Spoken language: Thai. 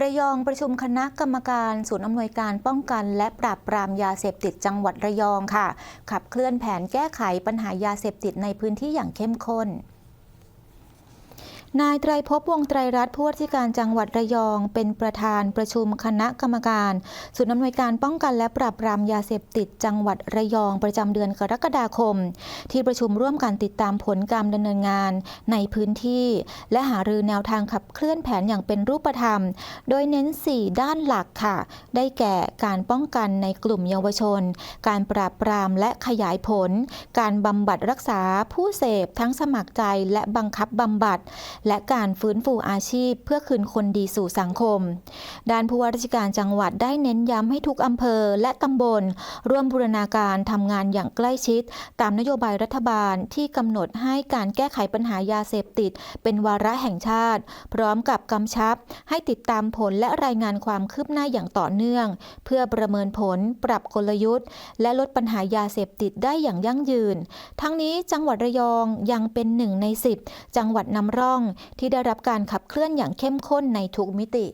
ระยองประชุมคณะกรรมการศูนย์อำนวยการป้องกัน และปราบปรามยาเสพติดจังหวัดระยองค่ะ ขับเคลื่อนแผนแก้ไขปัญหายาเสพติดในพื้นที่อย่างเข้มข้น นายไตรภพวงไตรรัตน์ผู้ว่าราชการจังหวัดระยอง เป็นประธานประชุมคณะกรรมการศูนย์อำนวยการป้องกันและปราบปรามยาเสพติดจังหวัดระยองประจำเดือนกรกฎาคม ที่ประชุมร่วมกันติดตามผลการดำเนินงานในพื้นที่ และหารือแนวทางขับเคลื่อนแผนอย่างเป็นรูปธรรม โดยเน้น 4 ด้านหลักค่ะ ได้แก่การป้องกันในกลุ่มเยาวชน การปราบปรามและขยายผล การบำบัดรักษาผู้เสพทั้งสมัครใจและบังคับบำบัดและการฟื้นฟูอาชีพ เพื่อคืนคนดีสู่สังคม ด้านผู้ว่าราชการจังหวัดได้เน้นย้ำให้ทุกอำเภอและตำบล ร่วมบูรณาการทำงานอย่างใกล้ชิด ตามนโยบายรัฐบาลที่กำหนดให้การแก้ไขปัญหายาเสพติด เป็นวาระแห่งชาติ พร้อมกับกำชับ ให้ติดตามผลและรายงานความคืบหน้าอย่างต่อเนื่อง เพื่อประเมินผล ปรับกลยุทธ์ และลดปัญหายาเสพติดได้อย่างยั่งยืน ทั้งนี้จังหวัดระยองยังเป็นหนึ่งใน 10 จังหวัดนำร่องที่ได้รับการขับเคลื่อนอย่างเข้มข้นในทุกมิติ